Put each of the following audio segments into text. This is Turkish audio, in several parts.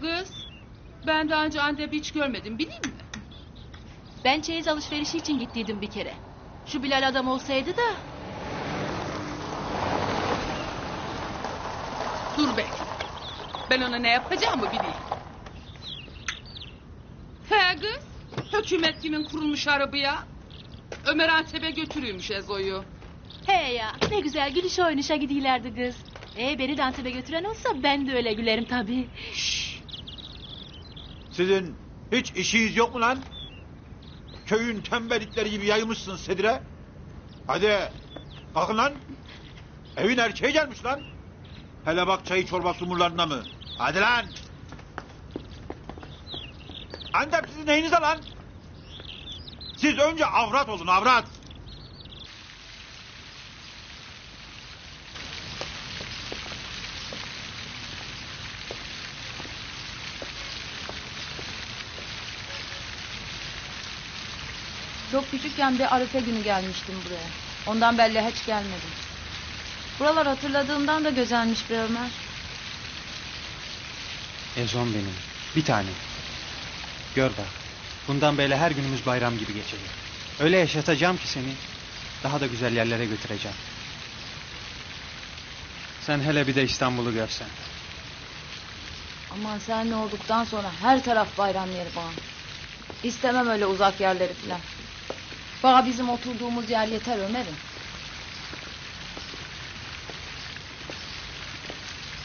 Kız, ben daha önce Antep hiç görmedim bileyim mi? Ben çeyiz alışverişi için gittiydim bir kere. Şu Bilal adam olsaydı da Dur be. Ben ona ne yapacağımı bileyim. He kız, hükümet kimin kurulmuş arabaya? Ömer Antep'e götürüyormuş Ezo'yu. he ya ne güzel gülüş oynuşa gidiyorlardı kız. E beni de Antep'e götüren olsa ben de öyle gülerim tabii. Sizin hiç işiniz yok mu lan? Köyün tembellikleri gibi yayılmışsın Sedire. Hadi kalkın lan. Evin erkeği gelmiş lan. Hele bak çayı çorba sumurlarında mı? Hadi lan. Antep sizin neyinize lan? Siz önce avrat olun avrat. Çok küçükken bir Arife günü gelmiştim buraya. Ondan belli hiç gelmedim. Buralar hatırladığımdan da güzelmiş be Ömer. Ezon benim. Bir tane. Gör bak. Bundan böyle her günümüz bayram gibi geçecek. Öyle yaşatacağım ki seni. Daha da güzel yerlere götüreceğim. Sen hele bir de İstanbul'u görsen. Aman sen ne olduktan sonra her taraf bayram yeri bana. İstemem öyle uzak yerleri filan. Bana bizim oturduğumuz yer yeter Ömer'im.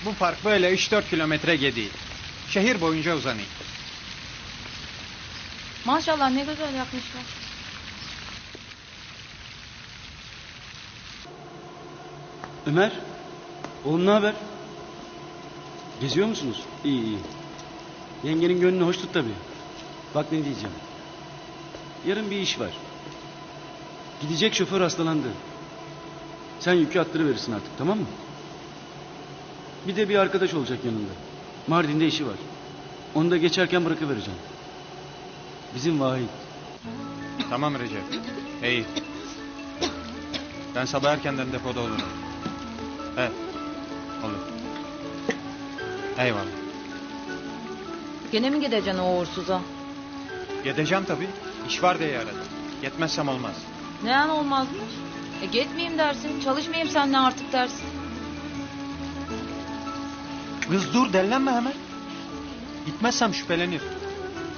Bu park böyle 3-4 kilometre gediği. Şehir boyunca uzanıyor. Maşallah ne güzel yapmışlar. Ömer, oğlum ne haber? Geziyor musunuz? İyi iyi. Yengenin gönlünü hoş tut tabii. Bak ne diyeceğim. Yarın bir iş var. Gidecek şoför hastalandı. Sen yükü attırıverirsin artık tamam mı? Bir de bir arkadaş olacak yanında. Mardin'de işi var. Onu da geçerken bırakıvereceğim. Bizim Vahit. Tamam Recep. İyi. Ben sabah erkenden depoda olurum. He. Olur. Eyvallah. Gene mi gideceksin o uğursuza? Gideceğim tabii. İş var diye aradım. Yetmezsem olmaz. Ne an olmazmış? E gitmeyeyim dersin, çalışmayayım seninle artık dersin. Kız dur dellenme hemen. Gitmezsem şüphelenir.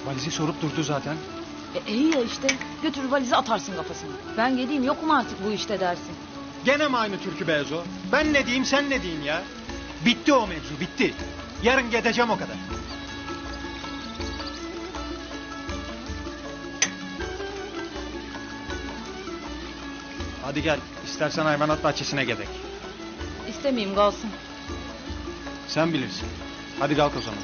Valizi sorup durdu zaten. E iyi ya işte, götür valizi atarsın kafasına. Ben gideyim yokum artık bu işte dersin. Gene mi aynı türkü Bezo? Ben ne diyeyim sen ne diyeyim ya? Bitti o mevzu bitti. Yarın gideceğim o kadar. Hadi gel. İstersen hayvanat bahçesine gidelim. İstemeyeyim kalsın. Sen bilirsin. Hadi kalk o zaman.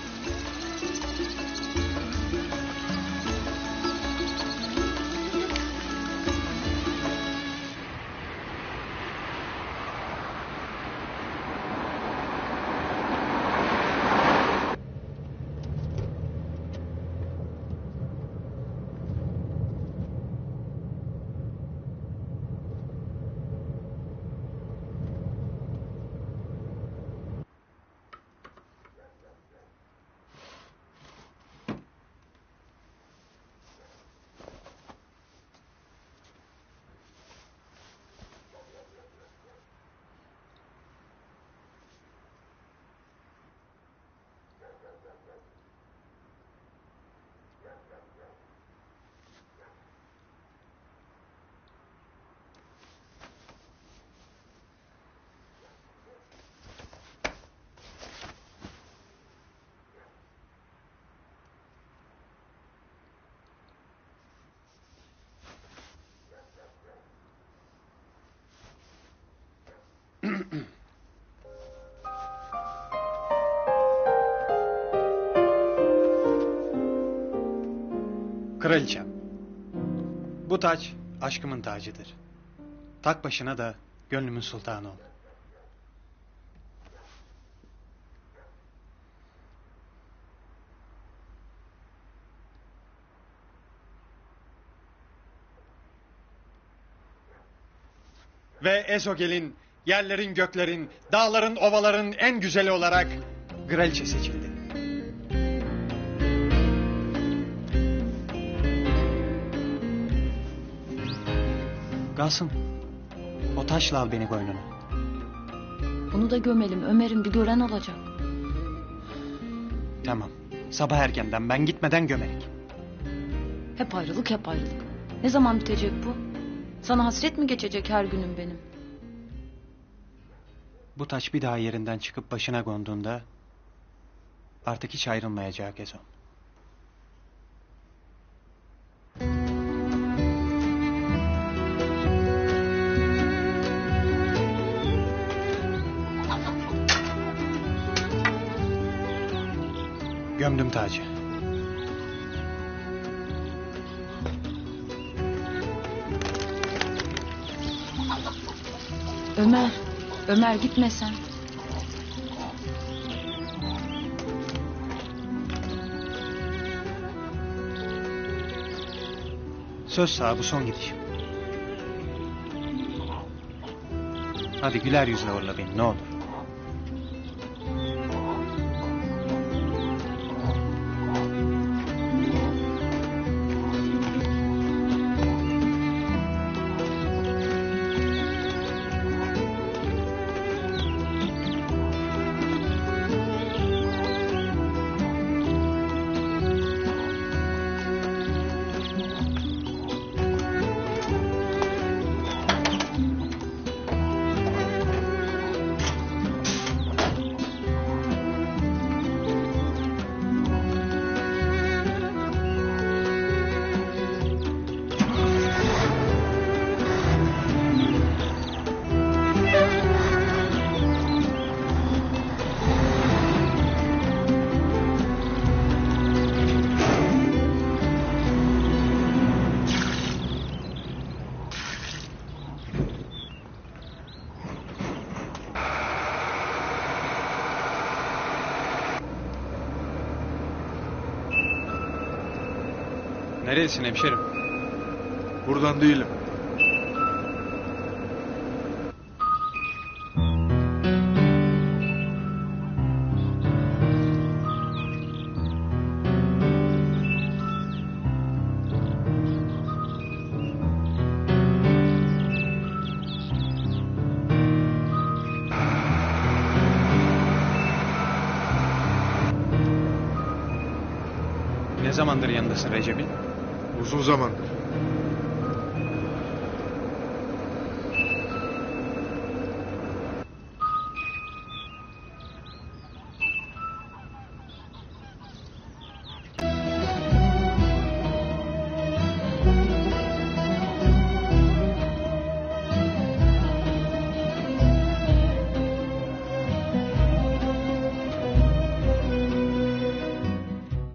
Kraliçem. Bu taç aşkımın tacıdır. Tak başına da gönlümün sultanı ol. Ve Ezogel'in, yerlerin göklerin, dağların ovaların en güzeli olarak Kraliçe seçildi. Kalsın. O taşla al beni koynuna. Bunu da gömelim Ömer'im bir gören olacak. Tamam. Sabah erkenden ben gitmeden gömerik. Hep ayrılık hep ayrılık. Ne zaman bitecek bu? Sana hasret mi geçecek her günüm benim? Bu taş bir daha yerinden çıkıp başına konduğunda artık hiç ayrılmayacak Ezon. Gömdüm tacı. Ömer, Ömer gitme sen. Söz sahibi son gidişim. Hadi güler yüzle uğurla beni ne olur. Neredesin hemşerim? Buradan değilim. Ne zamandır yanındasın Recep'in? uzun zamandır.